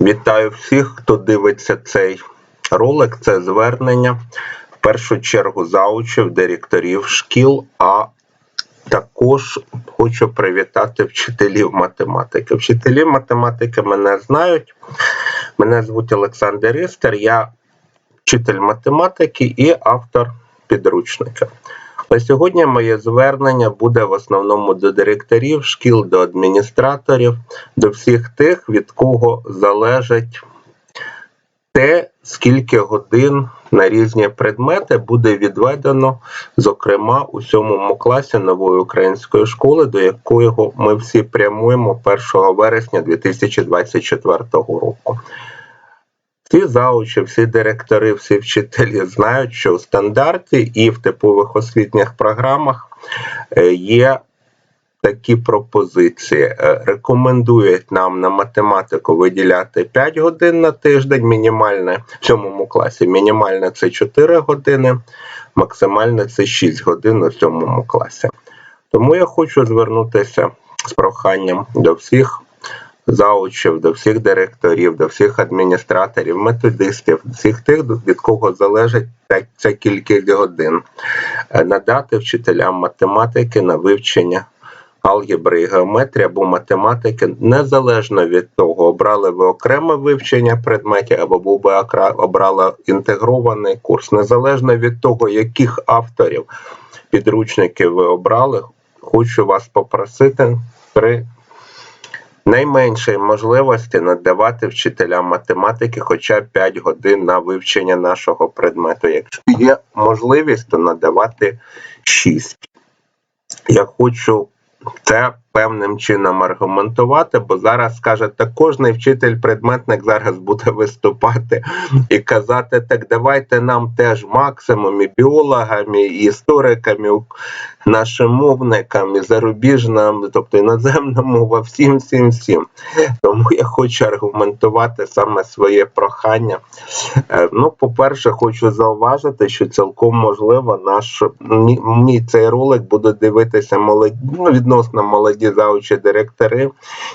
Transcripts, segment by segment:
Вітаю всіх, хто дивиться цей ролик. Це звернення в першу чергу заучів, директорів шкіл, а також хочу привітати вчителів математики. Вчителі математики мене знають. Мене звуть Олександр Істер, я вчитель математики і автор підручника. Але сьогодні моє звернення буде в основному до директорів шкіл, до адміністраторів, до всіх тих, від кого залежить те, скільки годин на різні предмети буде відведено, зокрема у сьомому класі нової української школи, до якої ми всі прямуємо 1 вересня 2024 року. Всі заучі, всі директори, всі вчителі знають, що у стандарті і в типових освітніх програмах е, є такі пропозиції. Е, Рекомендують нам на математику виділяти 5 годин на тиждень, мінімальне в сьомому класі. Мінімальне це 4 години, максимальне це 6 годин у сьомому класі. Тому я хочу звернутися з проханням до всіх заучів, до всіх директорів, до всіх адміністраторів, методистів, всіх тих, від кого залежить ця кількість годин, е, надати вчителям математики на вивчення алгебри і геометрії або математики, незалежно від того, обрали ви окреме вивчення предметів або був би обрали інтегрований курс, незалежно від того, яких авторів підручників ви обрали, хочу вас попросити при найменшої можливості надавати вчителям математики хоча б 5 годин на вивчення нашого предмету. Якщо є можливість, то надавати 6. Я хочу це певним чином аргументувати, бо зараз скаже, так кожний вчитель-предметник зараз буде виступати і казати, так давайте нам теж максимум і біологам, і історикам, і нашим мовникам, і зарубіжним, тобто іноземна мова, всім, всім, всім. Тому я хочу аргументувати саме своє прохання. Е, ну, по-перше, хочу зауважити, що цілком можливо наш мій цей ролик буде дивитися молоді, ну, відносно молоді молоді заучі директори,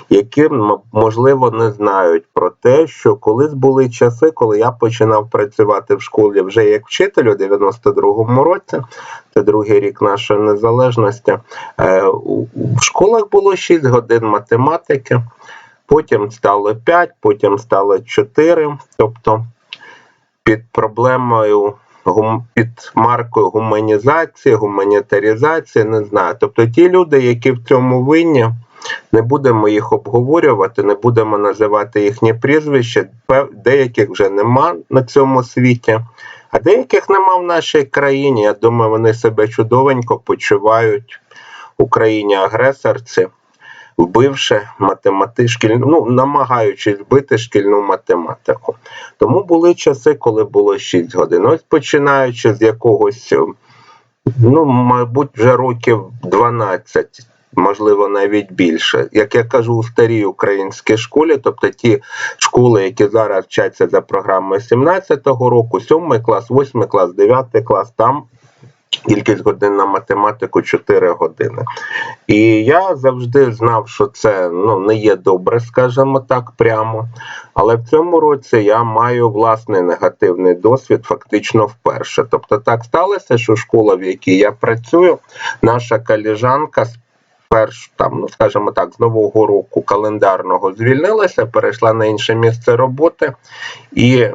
які можливо не знають про те, що колись були часи, коли я починав працювати в школі вже як вчитель у 92-му році. Це другий рік нашої незалежності. Е, в школах було 6 годин математики, потім стало 5, потім стало 4. Тобто під проблемою під маркою гуманізації, гуманітарізації, не знаю. Тобто ті люди, які в цьому винні, не будемо їх обговорювати, не будемо називати їхні прізвища, деяких вже нема на цьому світі, а деяких нема в нашій країні. Я думаю, вони себе чудовенько почувають в Україні агресорці вбивши математи... шкільну, ну, намагаючись вбити шкільну математику. Тому були часи, коли було 6 годин. Ось починаючи з якогось, ну, мабуть, вже років 12. Можливо, навіть більше. Як я кажу, у старій українській школі, тобто ті школи, які зараз вчаться за програмою 17-го року, 7 клас, 8 клас, 9 клас, там Кількість годин на математику 4 години. І я завжди знав, що це ну, не є добре, скажімо так, прямо. Але в цьому році я маю власний негативний досвід, фактично вперше. Тобто так сталося, що школа, в якій я працюю, наша коліжанка перш там, ну скажімо так, з нового року календарного звільнилася, перейшла на інше місце роботи. І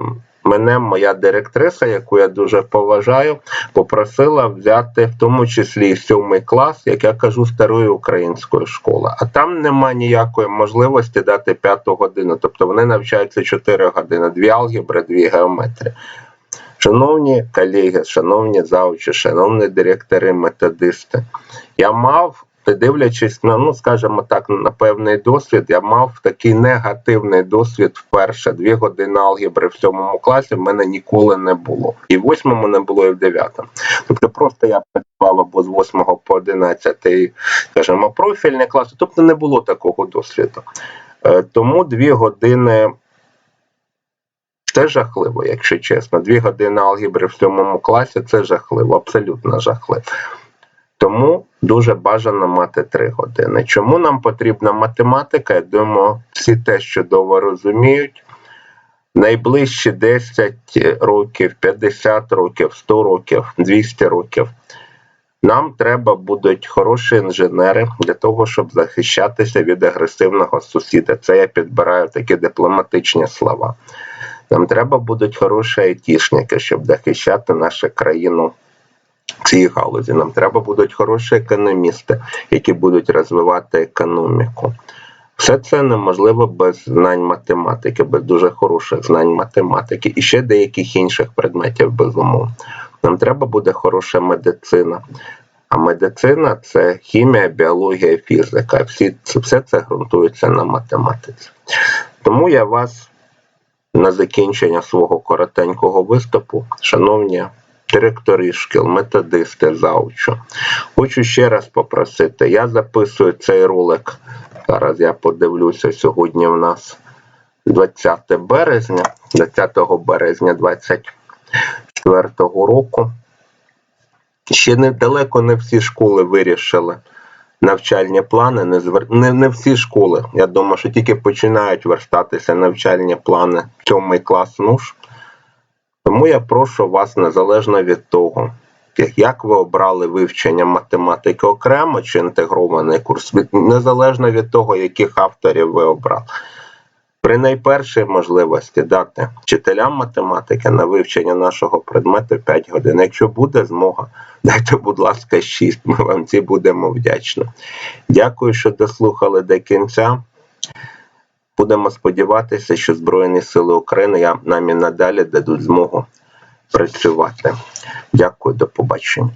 мене моя директриса, яку я дуже поважаю, попросила взяти в тому числі сьомий клас, як я кажу, старої української школи. А там нема ніякої можливості дати п'яту годину. Тобто вони навчаються 4 години, дві алгебри, дві геометрії. Шановні колеги, шановні заучі, шановні директори, методисти, я мав дивлячись на, ну скажімо так, на певний досвід, я мав такий негативний досвід вперше. Дві години алгебри в сьомому класі в мене ніколи не було. І в восьмому не було, і в дев'ятому. Тобто просто я працював або з восьмого по одинадцятий, скажімо, профільний клас, тобто не було такого досвіду. Е, тому дві години. Це жахливо, якщо чесно. Дві години алгебри в сьомому класі це жахливо, абсолютно жахливо. Тому дуже бажано мати 3 години. Чому нам потрібна математика? Я думаю, всі теж чудово розуміють. найближчі 10 років, 50 років, 100 років, 200 років. Нам треба будуть хороші інженери для того, щоб захищатися від агресивного сусіда. Це я підбираю такі дипломатичні слова. Нам треба будуть хороші айтішники, щоб захищати нашу країну цій галузі. Нам треба будуть хороші економісти, які будуть розвивати економіку. Все це неможливо без знань математики, без дуже хороших знань математики і ще деяких інших предметів, безумовно. Нам треба буде хороша медицина. А медицина це хімія, біологія, фізика. Всі, все це ґрунтується на математиці. Тому я вас на закінчення свого коротенького виступу, шановні директори шкіл, методисти, заучу, хочу ще раз попросити. Я записую цей ролик. Зараз я подивлюся. Сьогодні в нас 20 березня, 20 березня 24 року. Ще недалеко не всі школи вирішили навчальні плани. Не, звер... не, не всі школи. Я думаю, що тільки починають верстатися навчальні плани сьомий клас НУШ. Тому я прошу вас, незалежно від того, як ви обрали вивчення математики окремо чи інтегрований курс, незалежно від того, яких авторів ви обрали. При найпершій можливості дати вчителям математики на вивчення нашого предмету 5 годин. Якщо буде змога, дайте, будь ласка, 6. Ми вам ці будемо вдячні. Дякую, що дослухали до кінця. Будемо сподіватися, що Збройні Сили України нам і надалі дадуть змогу працювати. Дякую, до побачення.